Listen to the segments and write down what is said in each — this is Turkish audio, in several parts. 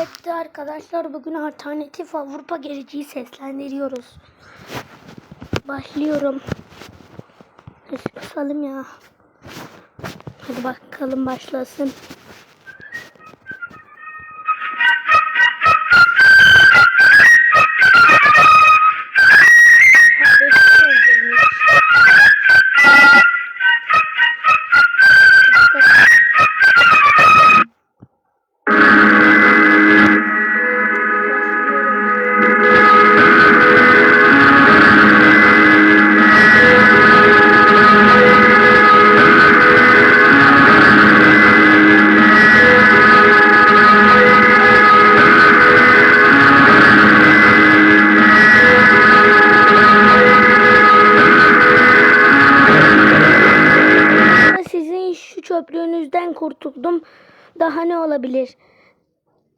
Evet arkadaşlar bugün alternatif Avrupa gericiyi seslendiriyoruz. Başlıyorum. Kısalım ya. Hadi bakalım başlasın. Daha ne olabilir?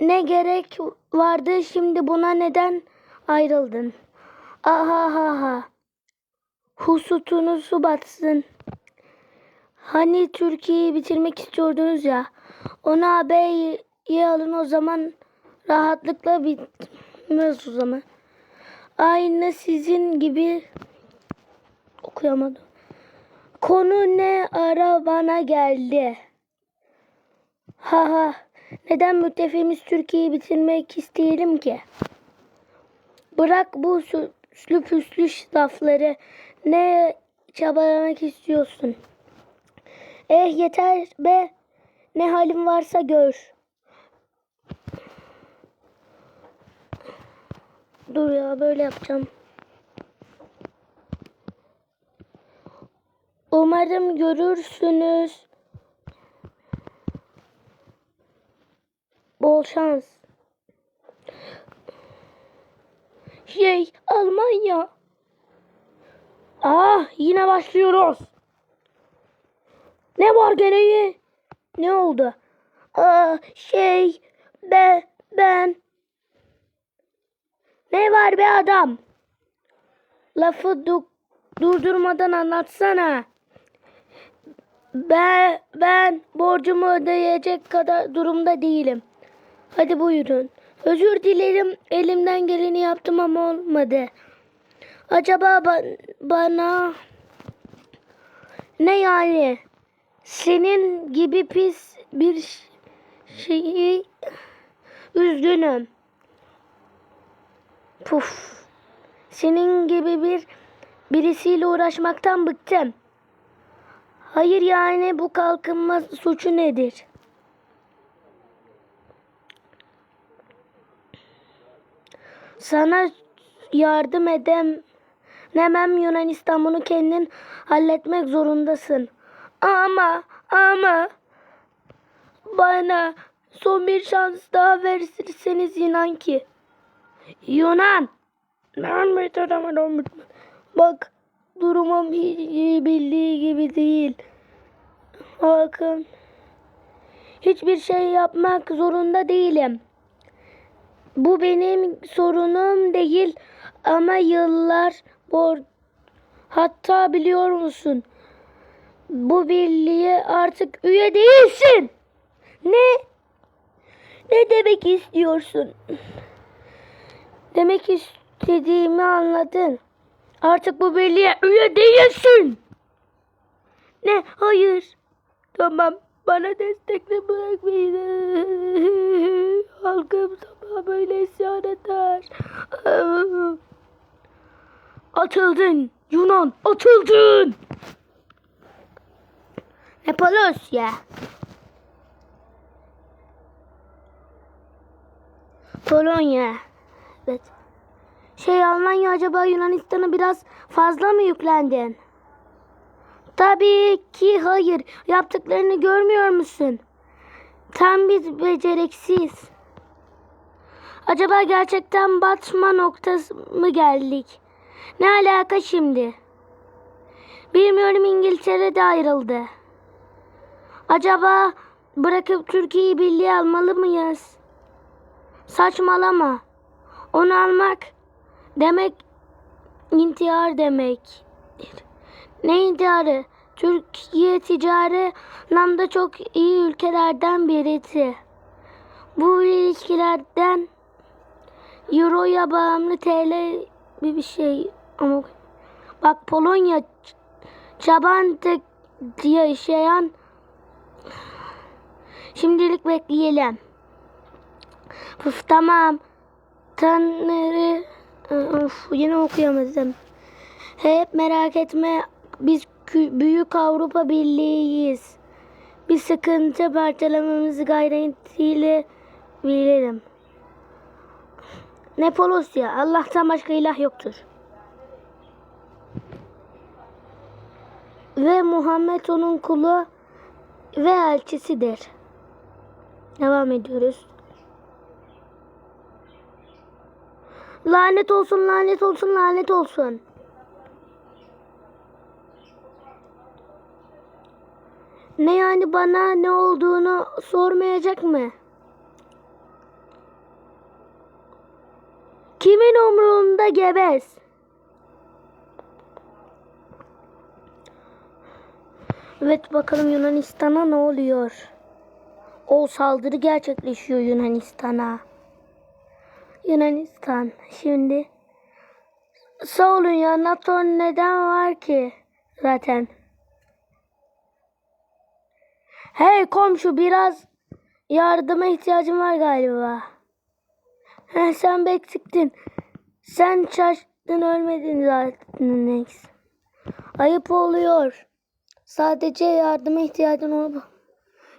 Ne gerek vardı şimdi buna neden ayrıldın? Aha ha ha. Husutunu su batsın. Hani Türkiye'yi bitirmek istiyordunuz ya. Onu AB'ye alın o zaman rahatlıkla bitmez o zaman. Aynı sizin gibi okuyamadım. Konu ne ara bana geldi. Ha ha. Neden müttefimiz Türkiye'yi bitirmek isteyelim ki? Bırak bu süslü püslü lafları. Ne çabalamak istiyorsun? Eh yeter be. Ne halin varsa gör. Dur ya böyle yapacağım. Umarım görürsünüz. Bol şans. Şey Almanya. Ah yine başlıyoruz. Ne var gene? Ne oldu? Aa, şey be ben. Ne var be adam? Lafı du- durdurmadan anlatsana. Ben, ben borcumu ödeyecek kadar durumda değilim. Hadi buyurun. Özür dilerim. Elimden geleni yaptım ama olmadı. Acaba ba- bana ne yani? Senin gibi pis bir şeyi üzgünüm. Puf. Senin gibi bir birisiyle uğraşmaktan bıktım. Hayır yani bu kalkınma suçu nedir? Sana yardım edemem Yunanistan bunu kendin halletmek zorundasın. Ama ama bana son bir şans daha verirseniz inan ki. Yunan. Bak durumum hiç bildiği gibi değil. Bakın. Hiçbir şey yapmak zorunda değilim. Bu benim sorunum değil ama yıllar bor hatta biliyor musun? Bu birliğe artık üye değilsin. Ne? Ne demek istiyorsun? Demek istediğimi anladın. Artık bu birliğe üye değilsin. Ne? Hayır. Tamam. Bana destekle bırakmayın. Halkım böyle isyan eder. Atıldın. Yunan atıldın. Nepalosya. Polonya. Evet. Şey Almanya acaba Yunanistan'a biraz fazla mı yüklendin? Tabii ki hayır. Yaptıklarını görmüyor musun? Tam bir beceriksiz. Acaba gerçekten batma noktası mı geldik? Ne alaka şimdi? Bilmiyorum İngiltere de ayrıldı. Acaba bırakıp Türkiye'yi birliğe almalı mıyız? Saçmalama. Onu almak demek intihar demek. Ne intiharı? Türkiye ticari anlamda çok iyi ülkelerden birisi. Bu ilişkilerden Euro'ya bağımlı TL bir bir şey ama bak Polonya Ç- Çaban'da yaşayan şimdilik bekleyelim. Puf tamam. Tanrı of, yine okuyamadım. Hep merak etme biz büyük Avrupa Birliği'yiz. Bir sıkıntı parçalamamızı gayretiyle bilirim. Ne Polosya, Allah'tan başka ilah yoktur. Ve Muhammed onun kulu ve elçisidir. Devam ediyoruz. Lanet olsun, lanet olsun, lanet olsun. Ne yani bana ne olduğunu sormayacak mı? Kimin umrunda gebez? Evet bakalım Yunanistan'a ne oluyor? O saldırı gerçekleşiyor Yunanistan'a. Yunanistan şimdi sağ olun ya NATO neden var ki zaten? Hey komşu biraz yardıma ihtiyacım var galiba. He, sen beksiktin. Sen şaştın ölmedin zaten. Neyse. Ayıp oluyor. Sadece yardıma ihtiyacın ol.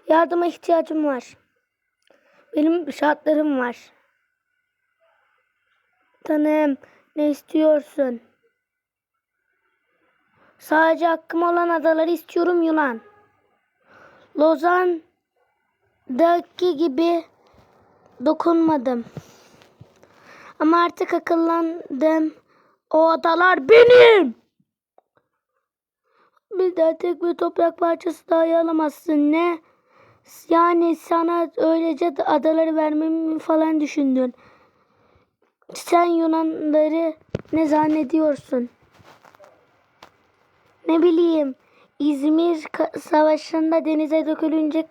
Yardıma ihtiyacım var. Benim şartlarım var. Tanım ne istiyorsun? Sadece hakkım olan adaları istiyorum Yunan. Lozan'daki gibi dokunmadım. Ama artık akıllandım. O adalar benim. Bir daha tek bir toprak parçası dahi alamazsın. Ne? Yani sana öylece adaları vermemi falan düşündün. Sen Yunanları ne zannediyorsun? Ne bileyim. İzmir savaşında denize dökülünce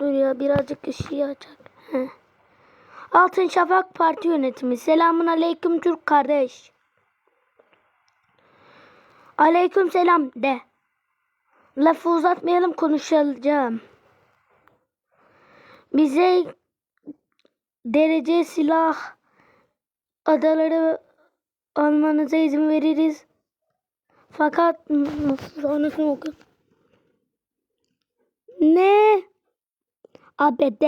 Dur ya birazcık ışığı açak. Heh. Altın Şafak Parti yönetimi. Selamun aleyküm Türk kardeş. Aleyküm selam de. Lafı uzatmayalım konuşacağım. Bize derece silah adaları almanıza izin veririz. Fakat sonrasını oku. Ne? ABD.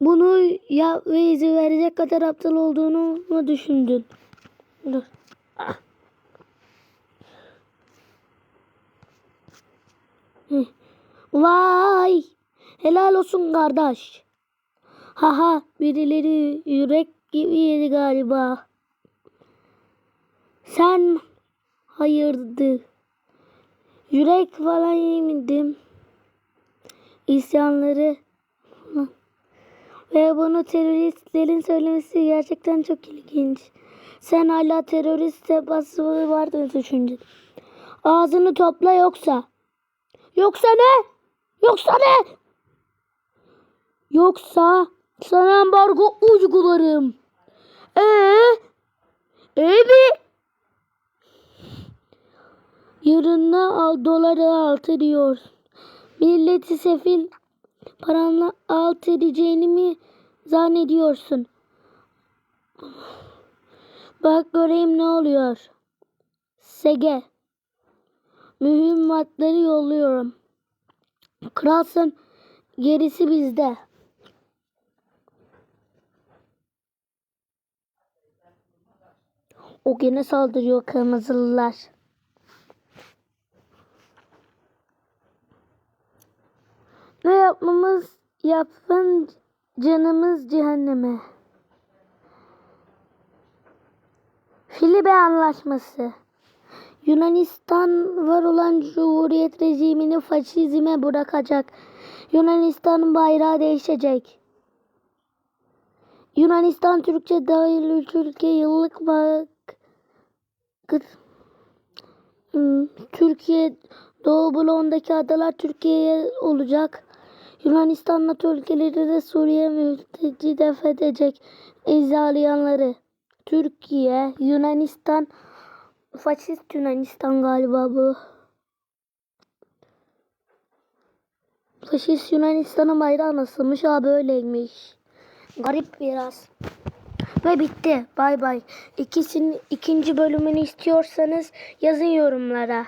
Bunu ya ve izin verecek kadar aptal olduğunu mu düşündün? Dur. Ah. Vay! Helal olsun kardeş. Haha birileri yürek gibi yedi galiba. Sen hayırdı. Yürek falan yemedim. İsyanları. Ve bunu teröristlerin söylemesi gerçekten çok ilginç. Sen hala terörist basılı vardı düşündün. Ağzını topla yoksa. Yoksa ne? Yoksa ne? Yoksa sana ambargo uygularım. Ee? Ee mi? Yarına al doları altı diyor. Milleti sefil paranla alt edeceğini mi zannediyorsun? Bak göreyim ne oluyor. Sege. Mühimmatları yolluyorum. Kralsın. Gerisi bizde. O gene saldırıyor kırmızılılar. Ne yapmamız yapın canımız cehenneme. Filibe Anlaşması Yunanistan var olan Cumhuriyet rejimini faşizme bırakacak. Yunanistan'ın bayrağı değişecek. Yunanistan Türkçe dahil üç ülke yıllık bak Hmm, Türkiye Doğu bloğundaki adalar Türkiye'ye olacak. Yunanistan NATO ülkeleri de Suriye mülteci def edecek imzalayanları. Türkiye, Yunanistan, faşist Yunanistan galiba bu. Faşist Yunanistan'ın bayrağı nasılmış? Abi öyleymiş. Garip biraz. Ve bitti. Bay bay. İkisinin ikinci bölümünü istiyorsanız yazın yorumlara.